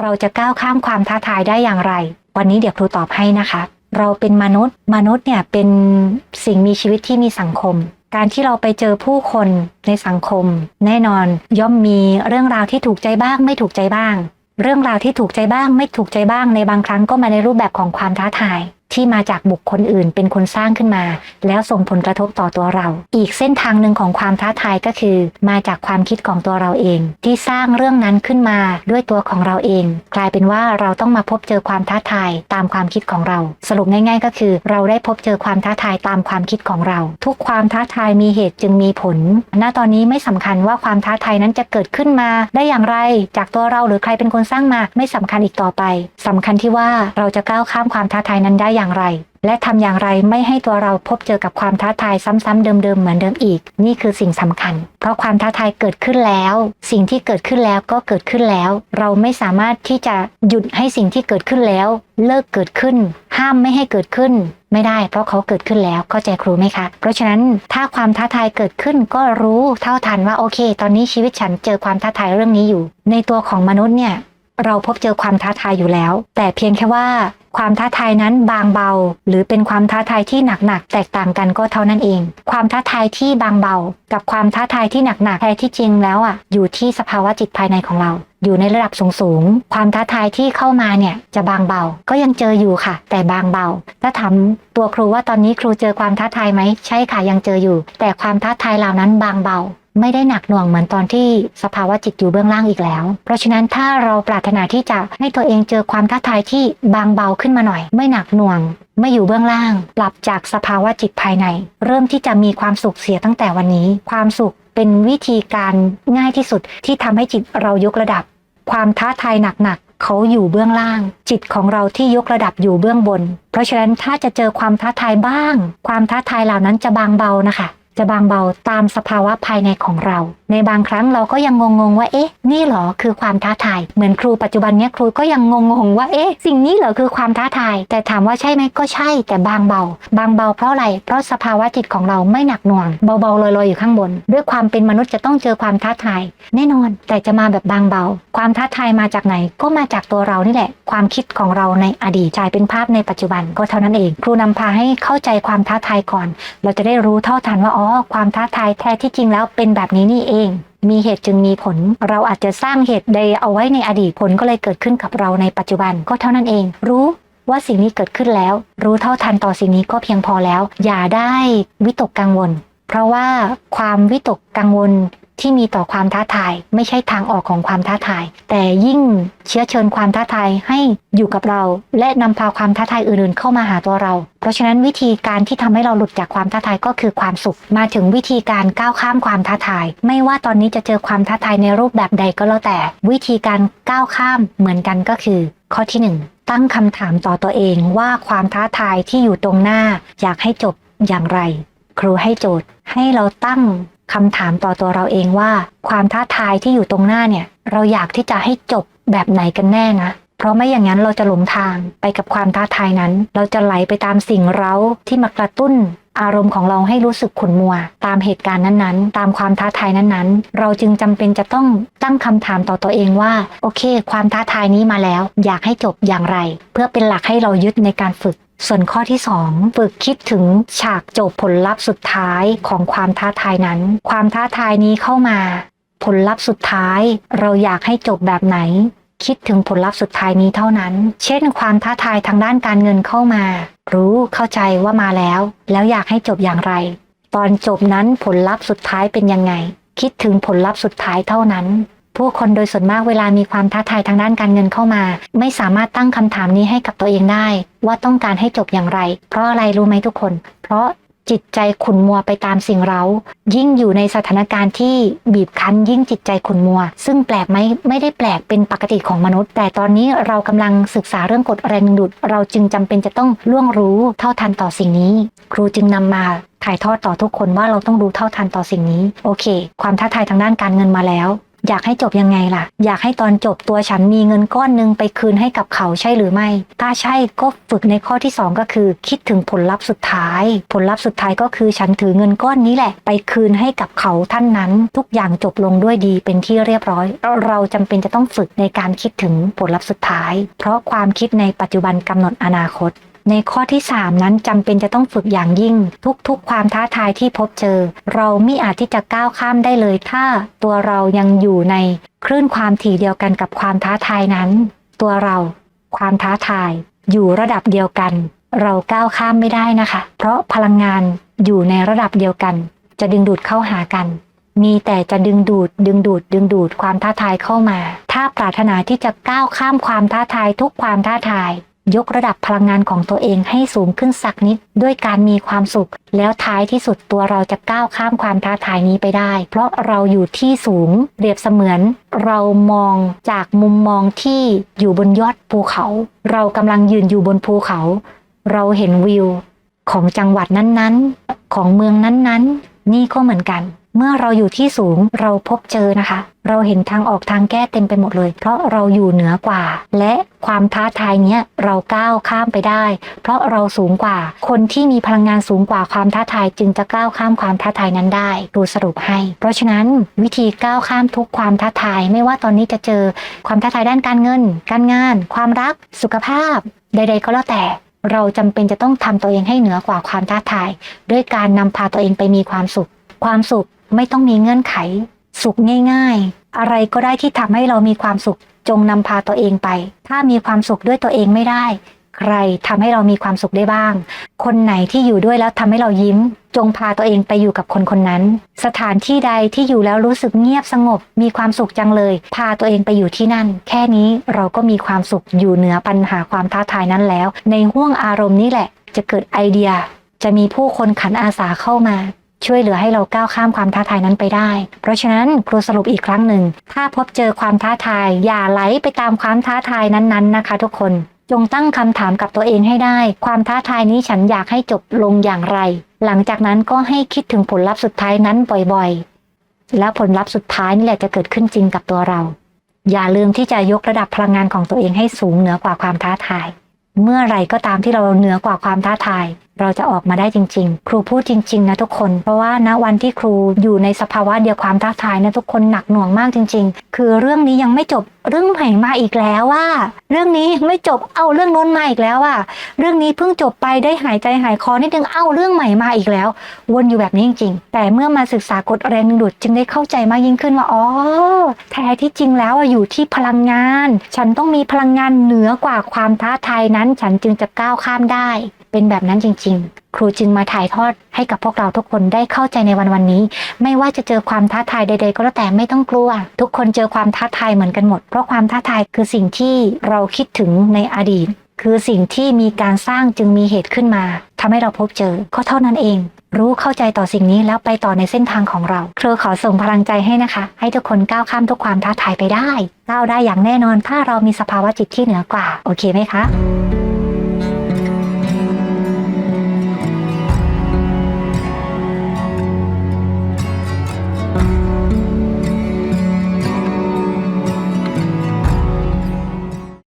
เราจะก้าวข้ามความท้าทายได้อย่างไร วันนี้เดี๋ยวครูตอบให้นะคะ เราเป็นมนุษย์ มนุษย์เนี่ยเป็นสิ่งมีชีวิตที่มีสังคม การที่เราไปเจอผู้คนในสังคม แน่นอน ย่อมมีเรื่องราวที่ถูกใจบ้างไม่ถูกใจบ้าง เรื่องราวที่ถูกใจบ้างไม่ถูกใจบ้างในบางครั้งก็มาในรูปแบบของความท้าทาย ที่มาจากบุคคลอื่นเป็นคนสร้างขึ้นมา แล้วส่งผลกระทบต่อตัวเรา อีกเส้นทางหนึ่งของความท้าทายก็คือ มาจากความคิดของตัวเราเอง ที่สร้างเรื่องนั้นขึ้นมาด้วยตัวของเราเอง กลายเป็นว่าเราต้องมาพบเจอความท้าทายตามความคิดของเรา สรุปง่าย ๆ ก็คือ เราได้พบเจอความท้าทายตามความคิดของเรา ทุกความท้าทายมีเหตุจึงมีผล ณ ตอนนี้ไม่สำคัญว่าความท้าทายนั้นจะเกิดขึ้นมาได้อย่างไร จากตัวเราหรือใครเป็นคนสร้างมาไม่สำคัญอีกต่อไปสำคัญที่ว่าเราจะก้าวข้ามความท้าทายนั้นได้อย่างไร และทำอย่างไรไม่ให้ตัวเราพบเจอกับความท้าทายซ้ำๆเดิมๆเหมือนเดิมอีก นี่คือสิ่งสำคัญ เพราะความท้าทายเกิดขึ้นแล้ว สิ่งที่เกิดขึ้นแล้วก็เกิดขึ้นแล้ว เราไม่สามารถที่จะหยุดให้สิ่งที่เกิดขึ้นแล้ว เลิกเกิดขึ้น ห้ามไม่ให้เกิดขึ้นไม่ได้เพราะเขาเกิดขึ้นแล้วเข้าใจครูไหมคะ เพราะฉะนั้นถ้าความท้าทายเกิดขึ้นก็รู้เท่าทันว่าโอเค ตอนนี้ชีวิตฉันเจอความท้าทายเรื่องนี้อยู่ ในตัวของมนุษย์เนี่ยเราพบเจอความท้าทายอยู่แล้ว แต่เพียงแค่ว่า ความท้าทายนั้นบางเบา หรือเป็นความท้าทายที่หนักๆแตกต่างกันก็เท่านั้นเอง ความท้าทายที่บางเบา กับความท้าทายที่หนักๆแท้ที่จริงแล้วอะอยู่ที่สภาวะจิตภายในของเรา อยู่ในระดับสูงๆความท้าทายที่เข้ามาเนี่ยจะบางเบา ก็ยังเจออยู่ค่ะ แต่บางเบาถ้าถามตัวครูว่าตอนนี้ครูเจอความท้าทายไหมใช่ค่ะยังเจออยู่ แต่ความท้าทายเหล่านั้นบางเบา ไม่ได้หนักหน่วงเหมือนตอนที่สภาวะจิตอยู่เบื้องล่างอีกแล้ว เพราะฉะนั้นถ้าเราปรารถนาที่จะให้ตัวเองเจอความท้าทายที่บางเบาขึ้นมาหน่อย ไม่หนักหน่วง ไม่อยู่เบื้องล่าง ปรับจากสภาวะจิตภายใน เริ่มที่จะมีความสุขเสียตั้งแต่วันนี้ ความสุขเป็นวิธีการง่ายที่สุดที่ทำให้จิตเรายกระดับ ความท้าทายหนักๆเขาอยู่เบื้องล่าง จิตของเราที่ยกระดับอยู่เบื้องบน เพราะฉะนั้นถ้าจะเจอความท้าทายบ้าง ความท้าทายเหล่านั้นจะบางเบานะคะ จะบางเบาตามสภาวะภายในของเรา ในบางครั้งเราก็ยังงงๆว่าเอ๊ะ นี่หรอคือความท้าทาย เหมือนครูปัจจุบันเนี้ยครูก็ยังงงๆว่าเอ๊ะ สิ่งนี้เหรอคือความท้าทาย แต่ถามว่าใช่ไหมก็ใช่ แต่บางเบา บางเบาเพราะอะไรเพราะสภาวะจิตของเราไม่หนักหน่วงเบาๆลอยๆอยู่ข้างบน ด้วยความเป็นมนุษย์จะต้องเจอความท้าทาย แน่นอน แต่จะมาแบบบางเบา ความท้าทายมาจากไหนก็มาจากตัวเรานี่แหละ ความคิดของเราในอดีตกลายเป็นภาพในปัจจุบันก็เท่านั้นเอง ครูนำพาให้เข้าใจความท้าทายก่อน เราจะได้รู้เท่าทันว่าอ๋อความท้าทายแท้ที่จริงแล้วเป็นแบบนี้นี่เอง มีเหตุจึงมีผล เราอาจจะสร้างเหตุใดเอาไว้ในอดีตผลก็เลยเกิดขึ้นกับเราในปัจจุบันก็เท่านั้นเอง รู้ว่าสิ่งนี้เกิดขึ้นแล้ว รู้เท่าทันต่อสิ่งนี้ก็เพียงพอแล้ว อย่าได้วิตกกังวล เพราะว่าความวิตกกังวล ที่มีต่อความท้าทาย ไม่ใช่ทางออกของความท้าทาย แต่ยิ่งเชื้อเชิญความท้าทายให้อยู่กับเรา และนำพาความท้าทายอื่นๆ เข้ามาหาตัวเรา เพราะฉะนั้นวิธีการที่ทำให้เราหลุดจากความท้าทายก็คือความสุข มาถึงวิธีการก้าวข้ามความท้าทาย ไม่ว่าตอนนี้จะเจอความท้าทายในรูปแบบใดก็แล้วแต่ วิธีการก้าวข้ามเหมือนกันก็คือ ข้อที่หนึ่งตั้งคำถามต่อตัวเองว่าความท้าทายที่อยู่ตรงหน้า อยากให้จบอย่างไร ครูให้โจทย์ให้เราตั้ง คำถามต่อตัวเราเองว่า ความท้าทายที่อยู่ตรงหน้าเนี่ย เราอยากที่จะให้จบแบบไหนกันแน่นะเพราะไม่อย่างนั้นเราจะหลงทางไปกับความท้าทายนั้น เราจะไหลไปตามสิ่งเร้าที่มากระตุ้น อารมณ์ของเราให้รู้สึกขุ่นมัว ตามเหตุการณ์นั้นๆ ตามความท้าทายนั้นๆ เราจึงจำเป็นจะต้องตั้งคำถามต่อตัวเองว่า โอเค ความท้าทายนี้มาแล้ว อยากให้จบอย่างไร เพื่อเป็นหลักให้เรายึดในการฝึก ส่วนข้อที่ 2 ฝึกคิดถึงฉากจบผลลัพธ์สุดท้ายของความท้าทายนั้น ความท้าทายนี้เข้ามา ผลลัพธ์สุดท้าย เราอยากให้จบแบบไหน คิดถึงผลลัพธ์สุดท้ายนี้เท่านั้น เช่น ความท้าทายทางด้านการเงินเข้ามา รู้เข้าใจว่ามาแล้ว แล้วอยากให้จบอย่างไร ตอนจบนั้นผลลัพธ์สุดท้ายเป็นยังไง คิดถึงผลลัพธ์สุดท้ายเท่านั้น ผู้คนโดยส่วนมากเวลามีความท้าทายทางด้านการเงินเข้ามา ไม่สามารถตั้งคำถามนี้ให้กับตัวเองได้ ว่าต้องการให้จบอย่างไร เพราะอะไรรู้ไหมทุกคน เพราะจิตใจขุ่นมัวไปตามสิ่งเร้า ยิ่งอยู่ในสถานการณ์ที่บีบคั้น ยิ่งจิตใจขุ่นมัว ซึ่งแปลกไหมไม่ได้แปลกเป็นปกติของมนุษย์ แต่ตอนนี้เรากำลังศึกษาเรื่องกฎแรงดึงดูด เราจึงจำเป็นจะต้องล่วงรู้เท่าทันต่อสิ่งนี้ ครูจึงนำมาถ่ายทอดต่อทุกคนว่าเราต้องรู้เท่าทันต่อสิ่งนี้ โอเค ความท้าทายทางด้านการเงินมาแล้ว อยากให้จบยังไงล่ะ อยากให้ตอนจบตัวฉันมีเงินก้อนหนึ่งไปคืนให้กับเขาใช่หรือไม่ ถ้าใช่ก็ฝึกในข้อที่ 2 ก็คือ คิดถึงผลลัพธ์สุดท้าย ผลลัพธ์สุดท้ายก็คือฉันถือเงินก้อนนี้แหละ ไปคืนให้กับเขาท่านนั้น ทุกอย่างจบลงด้วยดีเป็นที่เรียบร้อย เราจำเป็นจะต้องฝึกในการคิดถึงผลลัพธ์สุดท้าย เพราะความคิดในปัจจุบันกำหนดอนาคต ในข้อที่ 3 นั้นจำเป็นจะต้องฝึกอย่างยิ่ง ทุกๆ ความท้าทายที่พบเจอ เราไม่อาจที่จะก้าวข้ามได้เลย ถ้าตัวเรายังอยู่ในคลื่นความถี่เดียวกันกับความท้าทายนั้น ตัวเราความท้าทาย อยู่ระดับเดียวกัน เราก้าวข้ามไม่ได้นะคะ เพราะพลังงานอยู่ในระดับเดียวกัน จะดึงดูดเข้าหากัน มีแต่จะดึงดูด ดึงดูด ดึงดูดความท้าทายเข้ามา ถ้าปรารถนาที่จะก้าวข้ามความท้าทายทุกความท้าทาย ยกระดับพลังงานของตัวเองให้สูงขึ้นสักนิด ด้วยการมีความสุข แล้วท้ายที่สุดตัวเราจะก้าวข้ามความท้าทายนี้ไปได้ เพราะเราอยู่ที่สูงเปรียบเสมือน เรามองจากมุมมองที่อยู่บนยอดภูเขา เรากำลังยืนอยู่บนภูเขา เราเห็นวิว ของจังหวัดนั้นๆ ของเมืองนั้นๆ นี่ก็เหมือนกัน เมื่อเราอยู่ที่สูงเราพบเจอนะคะ เราเห็นทางออกทางแก้เต็มไปหมดเลย เพราะเราอยู่เหนือกว่า และความท้าทายเนี้ยเราก้าวข้ามไปได้ เพราะเราสูงกว่า คนที่มีพลังงานสูงกว่าความท้าทาย จึงจะก้าวข้ามความท้าทายนั้นได้ดูสรุปให้ เพราะฉะนั้นวิธีก้าวข้ามทุกความท้าทาย ไม่ว่าตอนนี้จะเจอความท้าทายด้านการเงิน การงาน ความรัก สุขภาพ ใด ๆ ก็แล้วแต่เราจำเป็นจะต้องทำตัวเองให้เหนือกว่าความท้าทาย ด้วยการนำพาตัวเองไปมีความสุข ความสุขไม่ต้องมีเงื่อนไข สุขง่าย ๆ อะไรก็ได้ที่ทำให้เรามีความสุขจงนำพาตัวเองไป ถ้ามีความสุขด้วยตัวเองไม่ได้ ใครทำให้เรามีความสุขได้บ้าง คนไหนที่อยู่ด้วยแล้วทำให้เรายิ้ม จงพาตัวเองไปอยู่กับคนคนนั้น สถานที่ใดที่อยู่แล้วรู้สึกเงียบสงบ มีความสุขจังเลย พาตัวเองไปอยู่ที่นั่น แค่นี้เราก็มีความสุขอยู่เหนือปัญหาความท้าทายนั้นแล้ว ในห่วงอารมณ์นี้แหละ จะเกิดไอเดีย จะมีผู้คนขันอาสาเข้ามา ช่วยเหลือให้เราก้าวข้ามความท้าทายนั้นไปได้ เพราะฉะนั้นครูสรุปอีกครั้งหนึ่ง ถ้าพบเจอความท้าทาย อย่าไหลไปตามความท้าทายนั้นๆนะคะ ทุกคนจงตั้งคำถามกับตัวเองให้ได้ ความท้าทายนี้ฉันอยากให้จบลงอย่างไร หลังจากนั้นก็ให้คิดถึงผลลัพธ์สุดท้ายนั้นบ่อยๆ แล้วผลลัพธ์สุดท้ายนี่แหละจะเกิดขึ้นจริงกับตัวเรา อย่าลืมที่จะยกระดับพลังงานของตัวเองให้สูงเหนือกว่าความท้าทาย เมื่อไรก็ตามที่เราเหนือกว่าความท้าทาย เราจะออกมาได้จริง ๆ ครูพูดจริง ๆ นะทุกคน เพราะว่าณวันที่ครูอยู่ในสภาวะเดียวความท้าทายนะทุกคนหนักหน่วงมากจริง ๆ คือเรื่องนี้ยังไม่จบเรื่องใหม่มาอีกแล้วว่า เรื่องนี้ไม่จบเอาเรื่องโน้นมาอีกแล้วว่า เรื่องนี้เพิ่งจบไปได้หายใจหายคอนิดนึงเอ้าเรื่องใหม่มาอีกแล้ว วนอยู่แบบนี้จริง ๆ แต่เมื่อมาศึกษากฎแรงดึงดูดจึงได้เข้าใจมากยิ่งขึ้นว่าอ๋อแท้ที่จริงแล้วอยู่ที่พลังงาน ฉันต้องมีพลังงานเหนือกว่าความท้าทายนั้น ฉันจึงจะก้าวข้ามได้ เป็นแบบนั้นจริง ๆ ครูจึงมาถ่ายทอดให้กับพวกเราทุกคนได้เข้าใจในวันวันนี้ ไม่ว่าจะเจอความท้าทายใด ๆ ก็แล้วแต่ไม่ต้องกลัว ทุกคนเจอความท้าทายเหมือนกันหมด เพราะความท้าทายคือสิ่งที่เราคิดถึงในอดีต คือสิ่งที่มีการสร้างจึงมีเหตุขึ้นมาทำให้เราพบเจอก็เท่านั้นเอง รู้เข้าใจต่อสิ่งนี้แล้วไปต่อในเส้นทางของเราครูขอส่งพลังใจให้นะคะ ให้ทุกคนก้าวข้ามทุกความท้าทายไปได้ก้าวได้อย่างแน่นอนถ้าเรามีสภาวะจิตที่เหนือกว่า โอเคไหมคะ